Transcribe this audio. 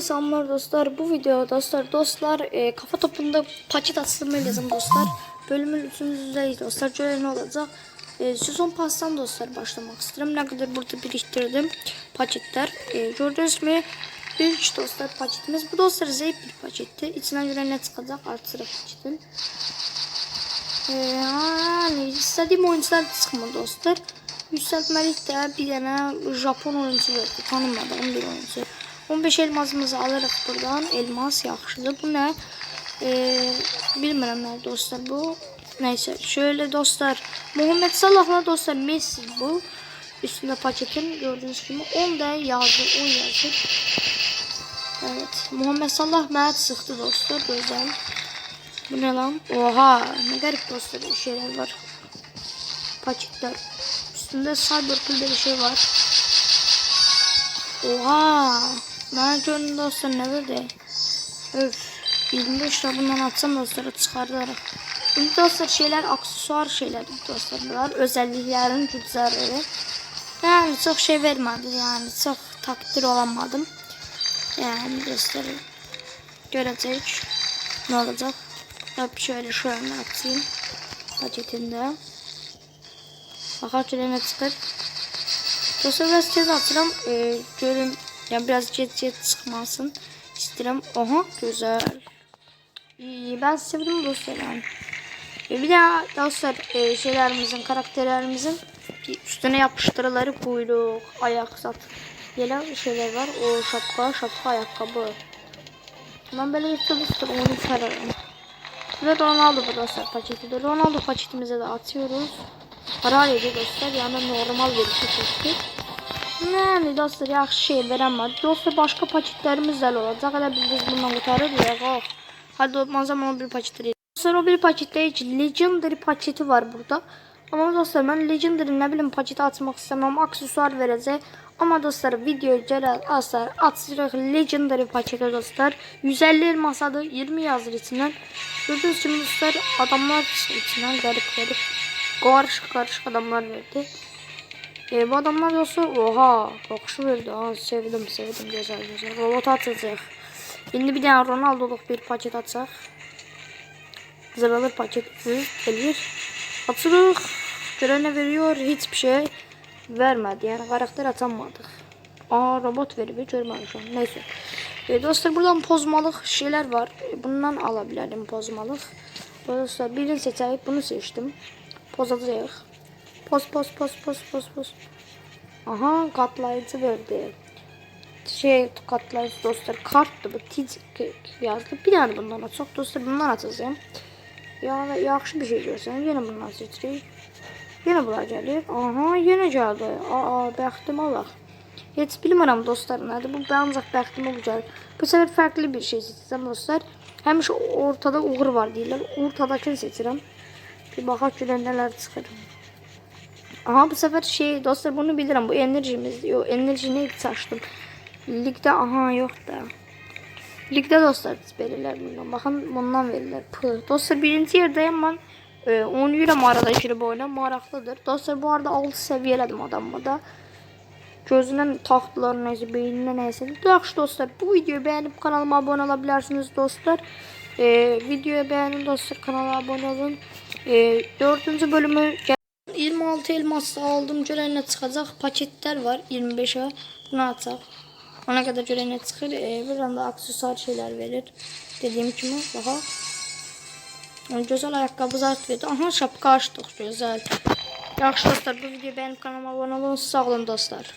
Herkese selamlar dostlar. Bu videoda dostlar dostlar e, kafa topunda paket atılmayacağım dostlar. Bölümün üçüncüdeyiz dostlar. Şöyle ne olacak? E, sezon pastan dostlar başlamak istedim. Ne kadar burada biriktirdim paketler. E, gördünüz mü? İlk dostlar paketimiz. Bu dostlar zayıf bir paketti. İçinden göre ne çıkacak? Artı sıra paketin. E, yani istediğim oyuncular çıkmadı dostlar. Yükseltmelik de bir tane Japon oyuncu verdi. Tanımadığım bir oyuncu. 15 elmasımızı alarak buradan elmas yaxşıdır. Bu ne? Ee, bilmirəm nə dostlar bu. Neyse şöyle dostlar. Muhammed Salah'la dostlar Messi bu. Üstünde paketin gördüğünüz gibi 10 da yazdı 10 yazdı. Evet. Muhammed Salah mənə sıxdı dostlar. Gözəl. Bu ne lan? Oha. Ne garip dostlar bir şeyler var. Paketler. Üstünde Cyberpool'da bir şey var. Oha. Ben gönlüm dostlar ne böyle? Öf. 25 lira bundan atsam dostlara çıkartarak. Şimdi dostlar şeyler aksesuar şeyler dostlar bunlar. Özelliklerin cüzdarları. Yani çok şey vermedi yani çok takdir olamadım. Yani dostlar görecek ne olacak. Hep şöyle şöyle atayım paketinde. Bakalım ne çıkar. Dostlar biraz tez atıram. Ee, görün ya biraz jet jet çıkmasın. İstedim. Oha güzel. İyi ben sevdim dostlar yani. E, bir daha dostlar e, şeylerimizin karakterlerimizin üstüne yapıştırıları kuyruk, ayak zat. Yine şeyler var. O şapka, şapka, ayakkabı. Ben böyle yırtılmıştır onu sararım. Ve Ronaldo bu dostlar paketi de. Ronaldo paketimize de atıyoruz. Harariyede dostlar yani normal bir paketi. Yani dostlar yaxşı şey verəmədi. Dostlar başka paketlerimiz də olacaq. Elə bildiniz bundan qutarırıq. Oh. Hadi o zaman bir paketleri. Dostlar o bir pakette hiç Legendary paketi var burada. Ama dostlar ben Legendary ne bileyim paketi atmak istemem. Aksesuar verəcək. Ama dostlar videoyu gələr aslar atırıq Legendary paketi dostlar. 150 elmasadır 20 yazır içindən. Gördüğünüz kimi dostlar adamlar içindən. Karışık karışık adamlar verdi. E, bu adamlar dostlar oha bakışı verdi. Aa, sevdim sevdim güzel güzel. Robot atacak. Şimdi bir tane Ronaldo'luk bir paket atacak. Zırhalı paket gelir. Atırıq. Göre ne veriyor? Hiçbir şey vermedi. Yani karakter atamadık. Aa robot veriyor. Görmemişim. Neyse. E, dostlar buradan pozmalık şeyler var. E, bundan alabilirim pozmalık. Dostlar birini seçeyim. Bunu seçtim. Pozacağıq. Poz poz poz poz poz poz. Aha katlayıcı verdi. Şey katlayıcı dostlar karttı bu tiz yazdı. Bir tane bundan çok dostlar bundan atacağım. Yani yaxşı bir şey görsən yenə bundan seçirik. Yenə bunlar gəlir. Aha yenə gəldi. Aa bəxtim Allah. Heç bilmirəm dostlar nədir. Bu ancaq bəxtim olacaq. Bu səfər fərqli bir şey seçəcəm dostlar. Həmişə ortada uğur var deyirlər. Ortadakini seçirəm. Bir baxaq görən nələr çıxır. Aha bu sefer şey dostlar bunu bilirim. Bu enerjimiz diyor. Enerji neydi saçtım. Ligde aha yok da. Ligde dostlar verirler bundan. Bakın bundan verirler. Pı. Dostlar birinci yerdeyim ben. E, oynuyorum arada girip oyna. Maraqlıdır. Dostlar bu arada 6 seviyeledim adamı da. Gözündən taxtlar neyse, beynindən neyse. Yaxşı dostlar, bu videoyu beğenip kanalıma abone olabilirsiniz dostlar. E, videoyu beğenin dostlar, kanala abone olun. E, dördüncü bölümü 26 elmas aldım. Görene çıkacak paketler var 25'e. Bunu atsak. Ona kadar görene çıkır. Ee, buradan da aksesuar şeyler verir. Dediğim gibi daha. Yani güzel ayakkabı zart verdi. Aha şapka açtık. Güzel. Yaxşı dostlar bu videoyu beğenip kanalıma abone olun. Sağ olun dostlar.